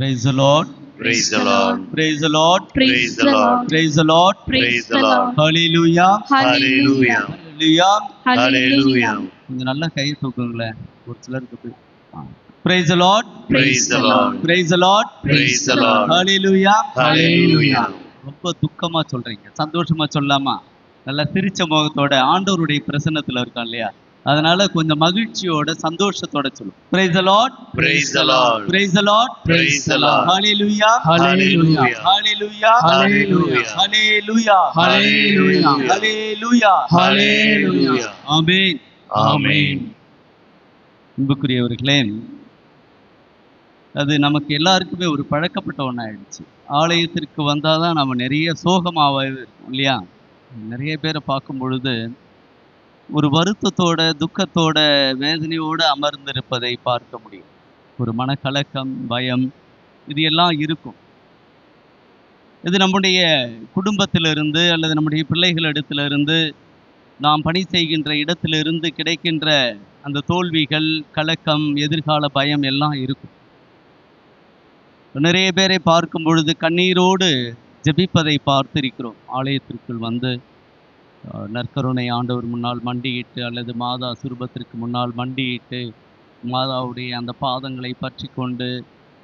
Praise the Lord. Praise the Lord. Praise the Lord. Praise the Lord. Praise the Lord. Praise the Lord. Hallelujah. Hallelujah. Hallelujah. Hallelujah. கொஞ்சம் நல்லா கை தூக்குங்களேன் ஒரு சிலருக்கு போய் Praise the Lord. Praise the Lord. Praise the Lord. Praise the Lord. Hallelujah. Hallelujah. ரொம்ப துக்கமா சொல்றீங்க சந்தோஷமா சொல்லாமா நல்லா சிரிச்ச முகத்தோட ஆண்டவருடைய பிரசன்னத்துல இருக்கான் இல்லையா அதனால கொஞ்சம் மகிழ்ச்சியோட சந்தோஷத்தோட சொல்லும் the Lord. Praise the Lord. Praise the Lord. Praise the Lord. Hallelujah. Hallelujah. Hallelujah. Hallelujah. Hallelujah. Hallelujah. Hallelujah. Hallelujah. ஆமென். ஆமென். அன்புக்குரியவர்களே அது நமக்கு எல்லாருக்குமே ஒரு பழக்கப்பட்ட ஒன்றாயிடுச்சு ஆலயத்திற்கு வந்தால் தான் நம்ம நிறைய சோகமாக இருக்கும் இல்லையா நிறைய பேரை பார்க்கும் பொழுது ஒரு வருத்தத்தோட துக்கத்தோட வேதனையோடு அமர்ந்திருப்பதை பார்க்க முடியும். ஒரு மனக்கலக்கம் பயம் இது எல்லாம் இருக்கும். இது நம்முடைய குடும்பத்திலிருந்து அல்லது நம்முடைய பிள்ளைகளிடத்திலிருந்து நாம் பணி செய்கின்ற இடத்திலிருந்து கிடைக்கின்ற அந்த தோல்விகள் கலக்கம் எதிர்கால பயம் எல்லாம் இருக்கும். நிறைய பேரை பார்க்கும் பொழுது கண்ணீரோடு ஜெபிப்பதை பார்த்திருக்கிறோம். ஆலயத்திற்குள் வந்து நற்கருணை ஆண்டவர் முன்னால் மண்டியிட்டு அல்லது மாதா சுரூபத்திற்கு முன்னால் மண்டியிட்டு மாதாவுடைய அந்த பாதங்களை பற்றி கொண்டு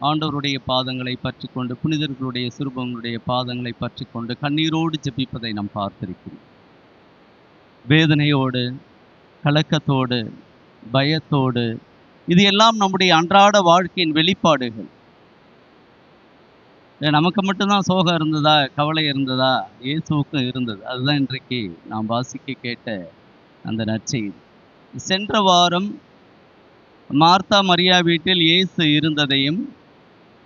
ஆண்டவருடைய பாதங்களை பற்றி கொண்டு புனிதர்களுடைய சுரூபங்களுடைய பாதங்களை பற்றி கொண்டு கண்ணீரோடு ஜெபிப்பதை நாம் பார்த்திருக்கிறோம். வேதனையோடு கலக்கத்தோடு பயத்தோடு இது எல்லாம் நம்முடைய அன்றாட வாழ்க்கையின் வெளிப்பாடுகள். நமக்கு மட்டும்தான் சோகம் இருந்ததா கவலை இருந்ததா? இயேசுக்கும் இருந்தது. அதுதான் இன்றைக்கு நாம் வாசிக்க கேட்ட அந்த நற்செய்தி. சென்ற வாரம் மார்த்தா மரியா வீட்டில் இயேசு இருந்ததையும்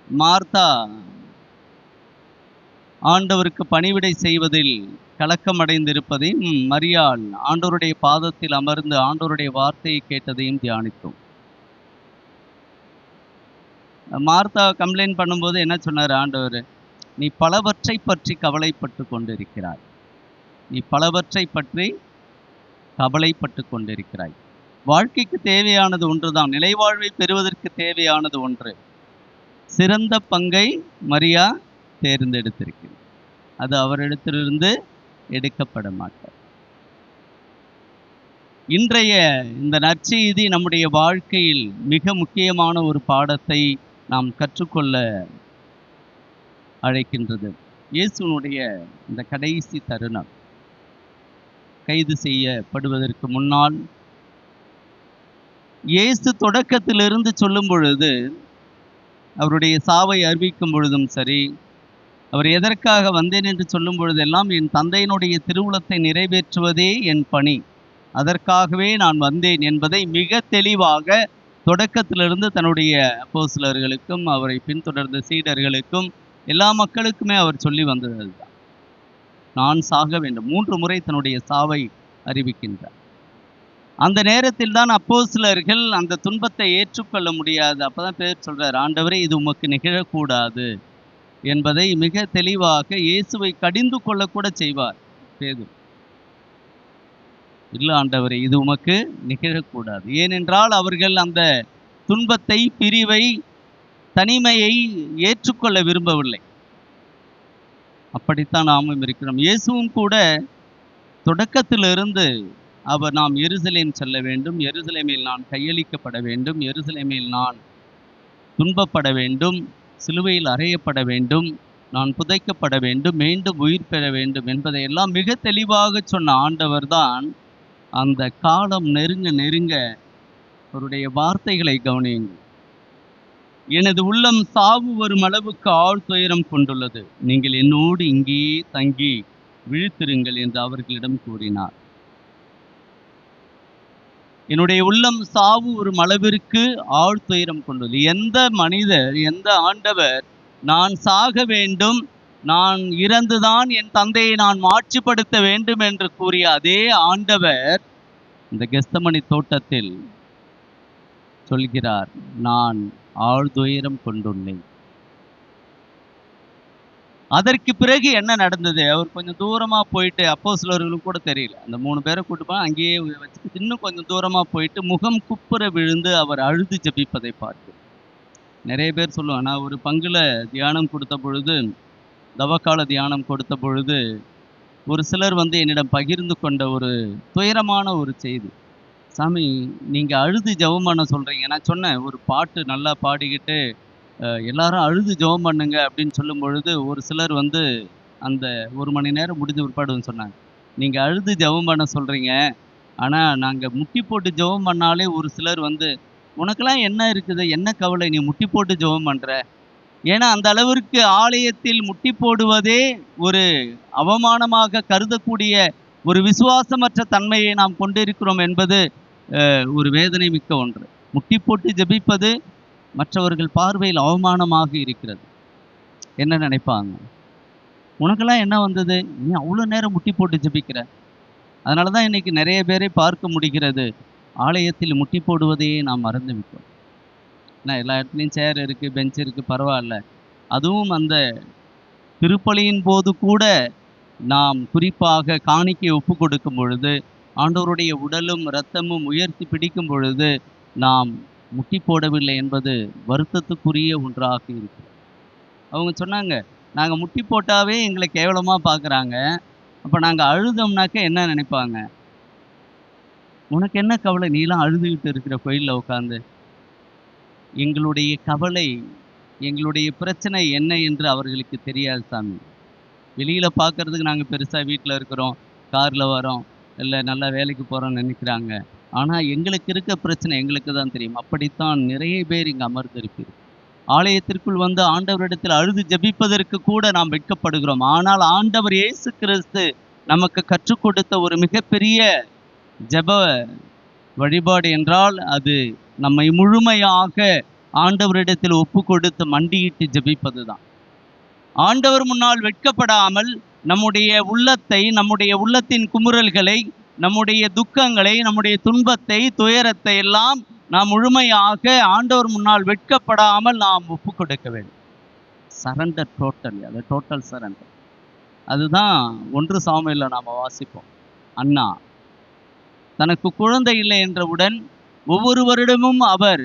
மார்த்தா ஆண்டவருக்கு பணிவிடை செய்வதில் கலக்கமடைந்திருப்பதையும் மரியாள் ஆண்டவருடைய பாதத்தில் அமர்ந்து ஆண்டவருடைய வார்த்தையை கேட்டதையும் தியானித்தோம். மார்த்தா கம்ப்ளைண்ட் பண்ணும்போது என்ன சொன்னார் ஆண்டவர்? நீ பலவற்றை பற்றி கவலைப்பட்டு கொண்டிருக்கிறாய். நீ பலவற்றை பற்றி கவலைப்பட்டு கொண்டிருக்கிறாய். வாழ்க்கைக்கு தேவையானது ஒன்றுதான். நிலைவாழ்வை பெறுவதற்கு தேவையானது ஒன்று. சிறந்த பங்கை மரியா தேர்ந்தெடுத்திருக்கிறார். அது அவரிடத்திலிருந்து எடுக்கப்பட மாட்டார் இன்றைய இந்த நற்செய்தி நம்முடைய வாழ்க்கையில் மிக முக்கியமான ஒரு பாடத்தை நாம் கற்றுக்கொள்ள அழைக்கின்றது. இயேசுனுடைய இந்த கடைசி தருணம். கைது செய்யப்படுவதற்கு முன்னால் இயேசு தொடக்கத்திலிருந்து சொல்லும் பொழுது அவருடைய சாவை அறிவிக்கும் பொழுதும் சரி அவர் எதற்காக வந்தேன் என்று சொல்லும் பொழுதெல்லாம் என் தந்தையினுடைய திருவுளத்தை நிறைவேற்றுவதே என் பணி. அதற்காகவே நான் வந்தேன் என்பதை மிக தெளிவாக தொடக்கத்திலிருந்து தன்னுடைய அப்போசிலர்களுக்கும் அவரை பின்தொடர்ந்த சீடர்களுக்கும் எல்லா மக்களுக்குமே அவர் சொல்லி வந்தது அதுதான் நான் சாக வேண்டும். மூன்று முறை தன்னுடைய சாவை அறிவிக்கின்றார். அந்த நேரத்தில் தான் அப்போ சிலர்கள் அந்த துன்பத்தை ஏற்றுக்கொள்ள முடியாது. அப்போதான் பேர் சொல்றார் ஆண்டவரே இது உமக்கு நிகழக்கூடாது என்பதை மிக தெளிவாக இயேசுவை கடிந்து கொள்ளக்கூட செய்வார் பேது இல்லை ஆண்டவரே இது உமக்கு நிகழக்கூடாது. ஏனென்றால் அவர்கள் அந்த துன்பத்தை பிரிவை தனிமையை ஏற்றுக்கொள்ள விரும்பவில்லை. அப்படித்தான் நாமும் இருக்கிறோம். இயேசுவும் கூட தொடக்கத்திலிருந்து அவர் நாம் எருசலேம் செல்ல வேண்டும் எருசலேமில் நான் கையளிக்கப்பட வேண்டும் எருசலேமில் நான் துன்பப்பட வேண்டும் சிலுவையில் அறையப்பட வேண்டும் நான் புதைக்கப்பட வேண்டும் மீண்டும் உயிர் பெற வேண்டும் என்பதையெல்லாம் மிக தெளிவாக சொன்ன ஆண்டவர்தான் அந்த காலம் நெருங்க நெருங்க அவருடைய வார்த்தைகளை கவனியுங்கள். எனது உள்ளம் சாவு வரும் அளவுக்கு ஆழ் துயரம் கொண்டுள்ளது. நீங்கள் என்னோடு இங்கே தங்கி விழித்திருங்கள் என்று அவர்களிடம் கூறினார். என்னுடைய உள்ளம் சாவு ஒரு அளவிற்கு ஆழ் துயரம் கொண்டுள்ளது. எந்த மனிதர் எந்த ஆண்டவர் நான் சாக வேண்டும் நான் இறந்துதான் என் தந்தையை நான் மாட்சிப்படுத்த வேண்டும் என்று கூறிய அதே ஆண்டவர் இந்த கெஸ்தமணி தோட்டத்தில் சொல்கிறார் நான் ஆழ்துயரம் கொண்டுள்ளேன். அதற்கு பிறகு என்ன நடந்தது? அவர் கொஞ்சம் தூரமா போயிட்டு அப்போ சிலர்களுக்கு கூட தெரியல. அந்த மூணு பேரை கூட்டு போய் அங்கேயே வச்சுட்டு இன்னும் கொஞ்சம் தூரமா போயிட்டு முகம் குப்புற விழுந்து அவர் அழுது ஜெபிப்பதை பார்த்து நிறைய பேர் சொல்லுவாங்க நான் ஒரு பங்குல தியானம் கொடுத்த பொழுது தவக்கால தியானம் கொடுத்த பொழுது ஒரு சிலர் வந்து என்னிடம் பகிர்ந்து கொண்ட ஒரு துயரமான ஒரு செய்தி. சாமி நீங்கள் அழுது ஜெபம் பண்ண சொல்கிறீங்க நான் சொன்னேன் ஒரு பாட்டு நல்லா பாடிக்கிட்டு எல்லாரும் அழுது ஜெபம் பண்ணுங்க அப்படின்னு சொல்லும் பொழுது ஒரு சிலர் வந்து அந்த ஒரு மணி நேரம் முடிஞ்ச பிற்பாடுன்னு சொன்னாங்க. நீங்கள் அழுது ஜெபம் பண்ண சொல்கிறீங்க ஆனால் நாங்கள் முட்டி போட்டு ஜெபம் பண்ணாலே ஒரு சிலர் வந்து உனக்கெல்லாம் என்ன இருக்குது? என்ன கவலை? நீ முட்டி போட்டு ஜெபம் பண்ணுற ஏன்னா அந்த அளவிற்கு ஆலயத்தில் முட்டி போடுவதே ஒரு அவமானமாக கருதக்கூடிய ஒரு விசுவாசமற்ற தன்மையை நாம் கொண்டிருக்கிறோம் என்பது ஒரு வேதனை மிக்க ஒன்று. முட்டி போட்டு ஜெபிப்பது மற்றவர்கள் பார்வையில் அவமானமாக இருக்கிறது. என்ன நினைப்பாங்க? உனக்கெல்லாம் என்ன வந்தது? நீ அவ்வளோ நேரம் முட்டி போட்டு ஜெபிக்கிற. அதனால தான் இன்னைக்கு நிறைய பேரை பார்க்க முடிகிறது. ஆலயத்தில் முட்டி போடுவதையே நாம் மறந்து என்ன ஏன்னா எல்லா இடத்துலையும் சேர் இருக்குது பெஞ்ச் இருக்குது பரவாயில்ல. அதுவும் அந்த திருப்பலியின் போது கூட நாம் குறிப்பாக காணிக்கை ஒப்பு கொடுக்கும் பொழுது ஆண்டவருடைய உடலும் இரத்தமும் உயர்த்தி பிடிக்கும் பொழுது நாம் முட்டி போடவில்லை என்பது வருத்தத்துக்குரிய ஒன்றாக இருக்கு அவங்க சொன்னாங்க நாங்கள் முட்டி போட்டாவே எங்களை கேவலமாக பார்க்குறாங்க அப்போ நாங்கள் அழுதோம்னாக்க என்ன நினைப்பாங்க? உனக்கு என்ன கவலை? நீலாம் அழுதுகிட்டு இருக்கிற கோயிலில் உட்காந்து எங்களுடைய கவலை எங்களுடைய பிரச்சனை என்ன என்று அவர்களுக்கு தெரியாது சாமி. வெளியில் பார்க்கறதுக்கு நாங்கள் பெருசாக வீட்டில் இருக்கிறோம் காரில் வரோம் இல்லை நல்லா வேலைக்கு போகிறோம்னு நினைக்கிறாங்க. ஆனால் எங்களுக்கு இருக்க பிரச்சனை எங்களுக்கு தான் தெரியும். அப்படித்தான் நிறைய பேர் இங்கே அமர்ந்திருப்பீர்கள் ஆலயத்திற்குள் வந்து ஆண்டவரிடத்தில் அழுது ஜெபிப்பதற்கு கூட நாம் வெட்கப்படுகிறோம் ஆனால் ஆண்டவர் இயேசு கிறிஸ்து நமக்கு கற்றுக் கொடுத்த ஒரு மிகப்பெரிய ஜெப வழிபாடு என்றால் அது நம்மை முழுமையாக ஆண்டவரிடத்தில் ஒப்பு கொடுத்து மண்டியிட்டு ஜெபிப்பது தான் ஆண்டவர் முன்னால் வெட்கப்படாமல் நம்முடைய உள்ளத்தை நம்முடைய உள்ளத்தின் குமுறல்களை நம்முடைய துக்கங்களை நம்முடைய துன்பத்தை துயரத்தை எல்லாம் நாம் முழுமையாக ஆண்டவர் முன்னால் வெட்கப்படாமல் நாம் ஒப்பு கொடுக்க வேண்டும். சரண்டர் டோட்டல் அது டோட்டல் சரண்டர் அதுதான் ஒன்று சாமியில் நாம் வாசிப்போம். அண்ணா தனக்கு குழந்தை இல்லை என்றவுடன் ஒவ்வொரு வருடமும் அவர்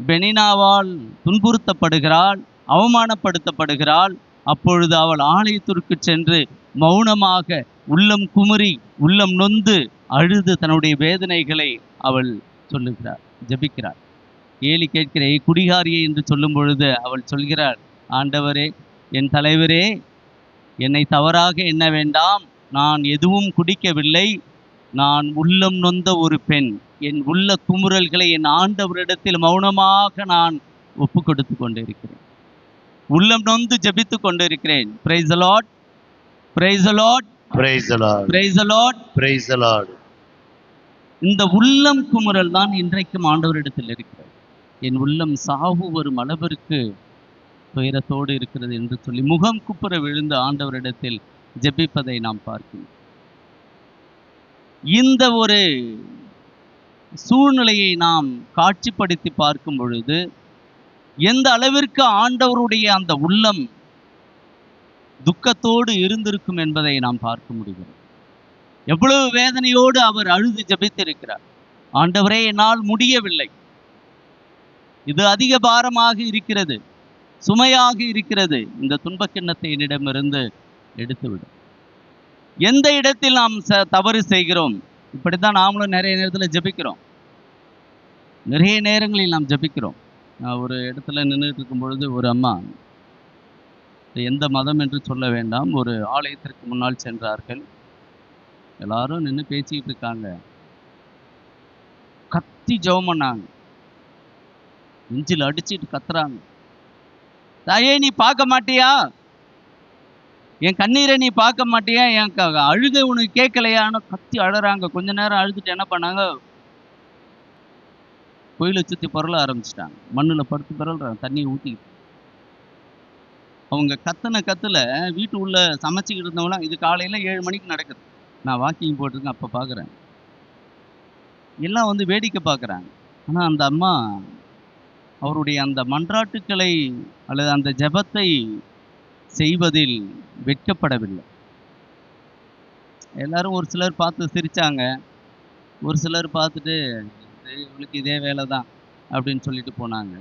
பெனினாவால் துன்புறுத்தப்படுகிறாள் அவமானப்படுத்தப்படுகிறாள். அப்பொழுது அவள் ஆலயத்திற்கு சென்று மௌனமாக உள்ளம் குமுறி உள்ளம் நொந்து அழுது தன்னுடைய வேதனைகளை அவள் சொல்லுகிறார் ஜெபிக்கிறார் ஏலி கேட்கிற குடிகாரியை என்று சொல்லும் பொழுது அவள் சொல்கிறாள் ஆண்டவரே என் தலைவரே என்னை தவறாக எண்ண வேண்டாம். நான் எதுவும் குடிக்கவில்லை. நான் உள்ளம் நொந்த ஒரு பெண். என் உள்ள குமுறல்களை என் ஆண்டவரிடத்தில் மௌனமாக நான் ஒப்பு கொடுத்து கொண்டிருக்கிறேன். உள்ளம் நொந்து ஜெபித்து கொண்டிருக்கிறேன். Praise Lord praise Praise the Lord. Praise Praise the Lord. இந்த உள்ளம் குமுறல் தான் இன்றைக்கும் ஆண்டவரிடத்தில் இருக்கிறது. என் உள்ளம் சாவு வரும் அளவிற்கு துயரத்தோடு இருக்கிறது என்று சொல்லி முகம் குப்புற விழுந்து ஆண்டவரிடத்தில் ஜெபிப்பதை நாம் பார்க்கிறோம். இந்த ஒரு சூழ்நிலையை நாம் காட்சிப்படுத்தி பார்க்கும் பொழுது எந்த அளவிற்கு ஆண்டவருடைய அந்த உள்ளம் துக்கத்தோடு இருந்திருக்கும் என்பதை நாம் பார்க்க முடிகிறது. எவ்வளவு வேதனையோடு அவர் அழுது ஜபித்திருக்கிறார். ஆண்டவரே என்னால் முடியவில்லை. இது அதிக பாரமாக இருக்கிறது. சுமையாக இருக்கிறது. இந்த துன்பக் கிண்ணத்தை என்னிடமிருந்து எடுத்துவிடும் எந்த இடத்தில் நாம் ச- தவறு செய்கிறோம்? இப்படித்தான் நாமளும் நிறைய நேரத்தில் ஜெபிக்கிறோம். நிறைய நேரங்களில் நாம் ஜெபிக்கிறோம். நான் ஒரு இடத்துல நின்றுட்டு இருக்கும் பொழுது ஒரு அம்மா எந்த மதம் என்று சொல்ல வேண்டாம். ஒரு ஆலயத்திற்கு முன்னால் சென்றார்கள். எல்லாரும் நின்று பேசிக்கிட்டு இருக்காங்க. கத்தி ஜெபம் பண்ணாங்க. நெஞ்சில் அடிச்சிட்டு கத்துறாங்க. தாயே நீ பார்க்க மாட்டியா? என் கண்ணீரை நீ பார்க்க மாட்டியா? என் அழுக அழுகை உனக்கு கேட்கலையான்னு கத்தி அழறாங்க. கொஞ்ச நேரம் அழுதுட்டு என்ன பண்ணாங்க? கோயிலை சுற்றி பரல ஆரம்பிச்சிட்டாங்க. மண்ணில் படுத்து பிறல்றாங்க தண்ணியை ஊற்றிக்கிட்டு அவங்க கத்தின கத்தில் வீட்டு உள்ள சமைச்சிக்கிட்டு இருந்தவங்களாம் இது காலையில் ஏழு மணிக்கு நடக்குது. நான் வாக்கிங் போட்டிருக்கேன் அப்போ பார்க்குறேன் எல்லாம் வந்து வேடிக்கை பார்க்குறாங்க ஆனால் அந்த அம்மா அவருடைய அந்த மன்றாட்டுக்களை அல்லது அந்த ஜெபத்தை செய்வதில் வெட்கப்படவில்லை. எல்லாரும் ஒரு சிலர் பார்த்து சிரிச்சாங்க. ஒரு சிலர் பார்த்துட்டு இவளுக்கு இதே வேலை தான் அப்படின்னு சொல்லிட்டு போனாங்க.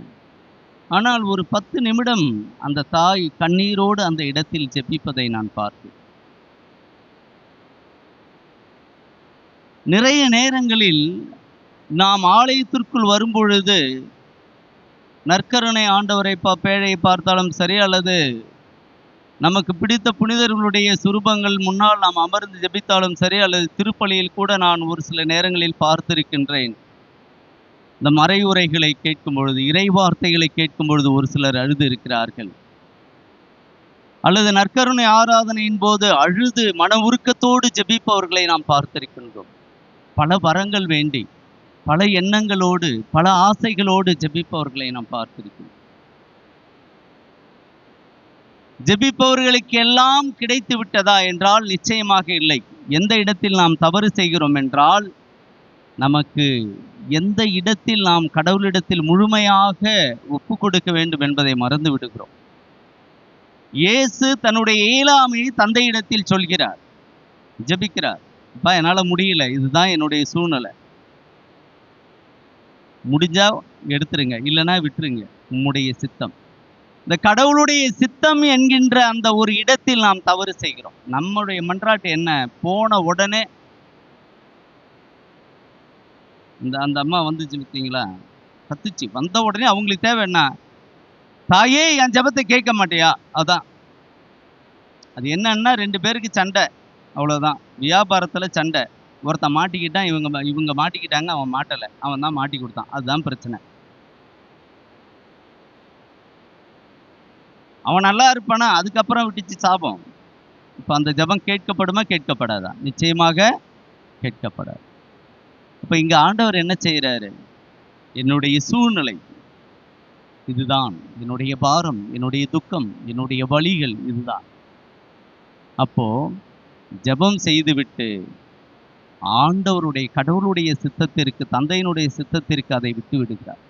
ஆனால் ஒரு பத்து நிமிடம் அந்த தாய் கண்ணீரோடு அந்த இடத்தில் ஜெபிப்பதை நான் பார்த்தேன். நிறைய நேரங்களில் நாம் ஆலயத்திற்குள் வரும்பொழுது நற்கருணை ஆண்டவரை பா பேழையை பார்த்தாலும் சரி அல்லது நமக்கு பிடித்த புனிதர்களுடைய சுரூபங்கள் முன்னால் நாம் அமர்ந்து ஜெபித்தாலும் சரி அல்லது திருப்பலியில் கூட நான் ஒரு சில நேரங்களில் பார்த்திருக்கின்றேன். இந்த மறைவுரைகளை கேட்கும் பொழுது இறை வார்த்தைகளை கேட்கும் பொழுது ஒரு சிலர் அழுது இருக்கிறார்கள் அல்லது நற்கருணை ஆராதனையின் போது அழுது மன உருக்கத்தோடு ஜெபிப்பவர்களை நாம் பார்த்திருக்கின்றோம். பல வரங்கள் வேண்டி பல எண்ணங்களோடு பல ஆசைகளோடு ஜெபிப்பவர்களை நாம் பார்த்திருக்கிறோம் ஜெபிப்பவர்களுக்கு எல்லாம் கிடைத்து விட்டதா என்றால் நிச்சயமாக இல்லை. எந்த இடத்தில் நாம் தவறு செய்கிறோம் என்றால் நமக்கு எந்த இடத்தில் நாம் கடவுளிடத்தில் முழுமையாக ஒப்பு கொடுக்க வேண்டும் என்பதை மறந்து விடுகிறோம். இயேசு தன்னுடைய இயலாமையை தந்தையிடத்தில் சொல்கிறார். ஜெபிக்கிறார். அப்பா என்னால முடியல. இதுதான் என்னுடைய சூழ்நிலை. முடிஞ்சா எடுத்துருங்க. இல்லைன்னா விட்டுருங்க. உம்முடைய சித்தம். இந்த கடவுளுடைய சித்தம் என்கின்ற அந்த ஒரு இடத்தில் நாம் தவறு செய்கிறோம். நம்முடைய மன்றாட்டு என்ன? போன உடனே இந்த அந்த அம்மா வந்துச்சு பார்த்தீங்களா? கத்துச்சு வந்த உடனே அவங்களுக்கு தேவை என்ன? தாயே என் ஜெபத்தை கேட்க மாட்டியா? அதான். அது என்னன்னா ரெண்டு பேருக்கு சண்டை. அவ்வளோதான் வியாபாரத்தில் சண்டை. ஒருத்தன் மாட்டிக்கிட்டான் இவங்க மா- இவங்க மாட்டிக்கிட்டாங்க அவன் மாட்டலை. அவன் தான் மாட்டி கொடுத்தான். அதுதான் பிரச்சனை. அவன் நல்லா இருப்பானா? அதுக்கப்புறம் விட்டுச்சு சாபம். இப்போ அந்த ஜெபம் கேட்கப்படுமா? கேட்கப்படாதா? நிச்சயமாக கேட்கப்படாது. இப்போ இங்க ஆண்டவர் என்ன செய்கிறாரு என்னுடைய சூழ்நிலை இதுதான். என்னுடைய பாரம் என்னுடைய துக்கம் என்னுடைய வலிகள் இதுதான். அப்போ ஜெபம் செய்துவிட்டு ஆண்டவருடைய கடவுளுடைய சித்தத்திற்கு தந்தையினுடைய சித்தத்திற்கு அதை விட்டு விடுகிறார்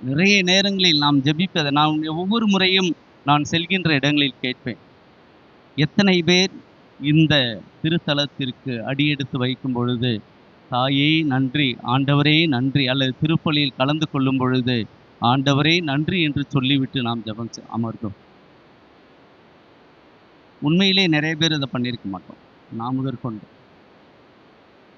நிறைய நேரங்களில் நாம் ஜெபிப்பதை நாம் ஒவ்வொரு முறையும் நான் செல்கின்ற இடங்களில் கேட்பேன். எத்தனை பேர் இந்த திருத்தலத்திற்கு அடியெடுத்து வைக்கும் பொழுது தாயே நன்றி ஆண்டவரே நன்றி அல்லது திருப்பலியில் கலந்து கொள்ளும் பொழுது ஆண்டவரே நன்றி என்று சொல்லிவிட்டு நாம் ஜெபம் அமர்ந்தோம். உண்மையிலே நிறைய பேர் இதை பண்ணியிருக்க மாட்டோம். நாம் முதற்கொண்டு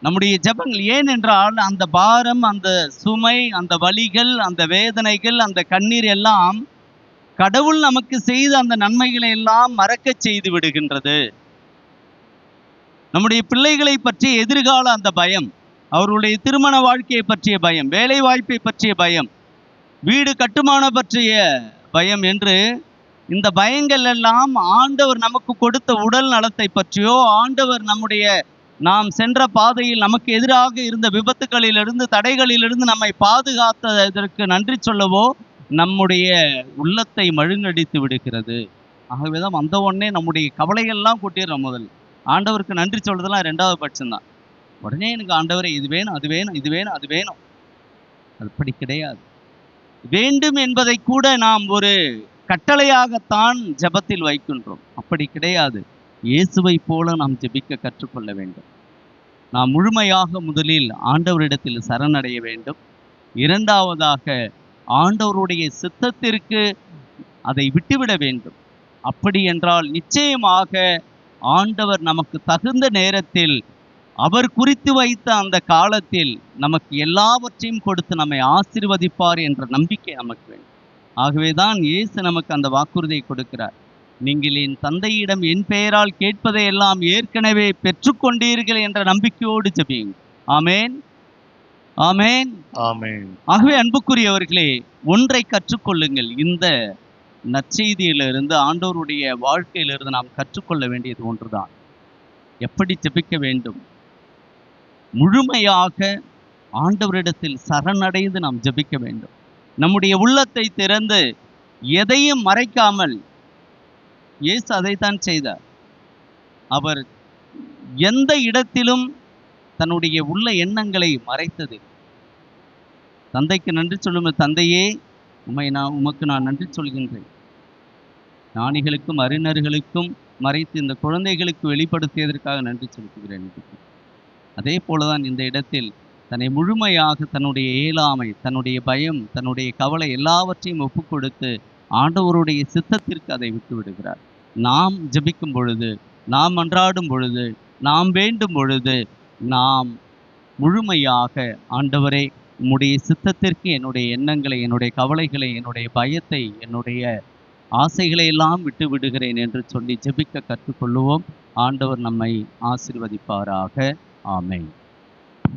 நம்முடைய ஜெபங்கள் ஏன் என்றால் அந்த பாரம் அந்த சுமை அந்த வலிகள் அந்த வேதனைகள் அந்த கண்ணீர் எல்லாம் கடவுள் நமக்கு செய்த அந்த நன்மைகளை எல்லாம் மறக்க செய்து விடுகின்றது. நம்முடைய பிள்ளைகளை பற்றிய எதிர்கால அந்த பயம் அவர்களுடைய திருமண வாழ்க்கையை பற்றிய பயம் வேலை வாய்ப்பை பற்றிய பயம் வீடு கட்டுமான பற்றிய பயம் என்று இந்த பயங்கள் எல்லாம் ஆண்டவர் நமக்கு கொடுத்த உடல் நலத்தை பற்றியோ ஆண்டவர் நம்முடைய நாம் சென்ற பாதையில் நமக்கு எதிராக இருந்த விபத்துகளிலிருந்து தடைகளிலிருந்து நம்மை பாதுகாத்ததற்கு நன்றி சொல்லவோ நம்முடைய உள்ளத்தை மழுங்கடித்து விடுகிறது. ஆகவேதான் வந்த உடனே நம்முடைய கவலைகள்லாம் கொட்டிடுறோம் முதல். ஆண்டவருக்கு நன்றி சொல்றதெல்லாம் ரெண்டாவது பட்சம்தான். உடனே எனக்கு ஆண்டவரை இது வேணும் அது வேணும் இது வேணும் அது வேணும். அப்படி கிடையாது. வேண்டும் என்பதை கூட நாம் ஒரு கட்டளையாகத்தான் ஜெபத்தில் வைக்கின்றோம். அப்படி கிடையாது. இயேசுவை போல நாம் ஜெபிக்க கற்றுக்கொள்ள வேண்டும். நாம் முழுமையாக முதலில் ஆண்டவரிடத்தில் சரணடைய வேண்டும். இரண்டாவதாக ஆண்டவருடைய சித்தத்திற்கு அதை விட்டுவிட வேண்டும். அப்படி என்றால் நிச்சயமாக ஆண்டவர் நமக்கு தகுந்த நேரத்தில் அவர் குறித்து வைத்த அந்த காலத்தில் நமக்கு எல்லாவற்றையும் கொடுத்து நம்மை ஆசிர்வதிப்பார் என்ற நம்பிக்கை நமக்கு வேண்டும். ஆகவேதான் இயேசு நமக்கு அந்த வாக்குறுதியை கொடுக்கிறார். நீங்கள் என் தந்தையிடம் என் பெயரால் கேட்பதை எல்லாம் ஏற்கனவே பெற்றுக்கொண்டீர்கள் என்ற நம்பிக்கையோடு ஜெபியுங்க ஆமேன். ஆமேன். ஆமென். ஆகவே அன்புக்குரியவர்களே ஒன்றை கற்றுக்கொள்ளுங்கள். இந்த நற்செய்தியிலிருந்து ஆண்டவருடைய வாழ்க்கையிலிருந்து நாம் கற்றுக்கொள்ள வேண்டியது ஒன்றுதான். எப்படி ஜெபிக்க வேண்டும்? முழுமையாக ஆண்டவரிடத்தில் சரணடைந்து நாம் ஜெபிக்க வேண்டும். நம்முடைய உள்ளத்தை திறந்து எதையும் மறைக்காமல் இயேசு அதைத்தான் செய்தார். அவர் எந்த இடத்திலும் தன்னுடைய உள்ள எண்ணங்களை மறைத்தது. தந்தைக்கு நன்றி சொல்லும் தந்தையே உம்மை நான் உமக்கு நான் நன்றி சொல்கின்றேன். ஞானிகளுக்கும் அறிஞர்களுக்கும் மறைத்து இந்த குழந்தைகளுக்கு வெளிப்படுத்தியதற்காக நன்றி செலுத்துகிறேன் அதே போலதான் இந்த இடத்தில் தன்னை முழுமையாக தன்னுடைய இயலாமை தன்னுடைய பயம் தன்னுடைய கவலை எல்லாவற்றையும் ஒப்புக் கொடுத்து ஆண்டவருடைய சித்தத்திற்கு அதை விட்டு விடுகிறார். நாம் ஜபிக்கும் பொழுது நாம் அன்றாடும் பொழுது நாம் வேண்டும் பொழுது நாம் முழுமையாக ஆண்டவரே உம்முடைய சித்தத்திற்கு என்னுடைய எண்ணங்களை என்னுடைய கவலைகளை என்னுடைய பயத்தை என்னுடைய ஆசைகளை எல்லாம் விட்டு விடுகிறேன் என்று சொல்லி ஜெபிக்க கற்றுக்கொள்ளுவோம். ஆண்டவர் நம்மை ஆசிர்வதிப்பாராக. ஆமை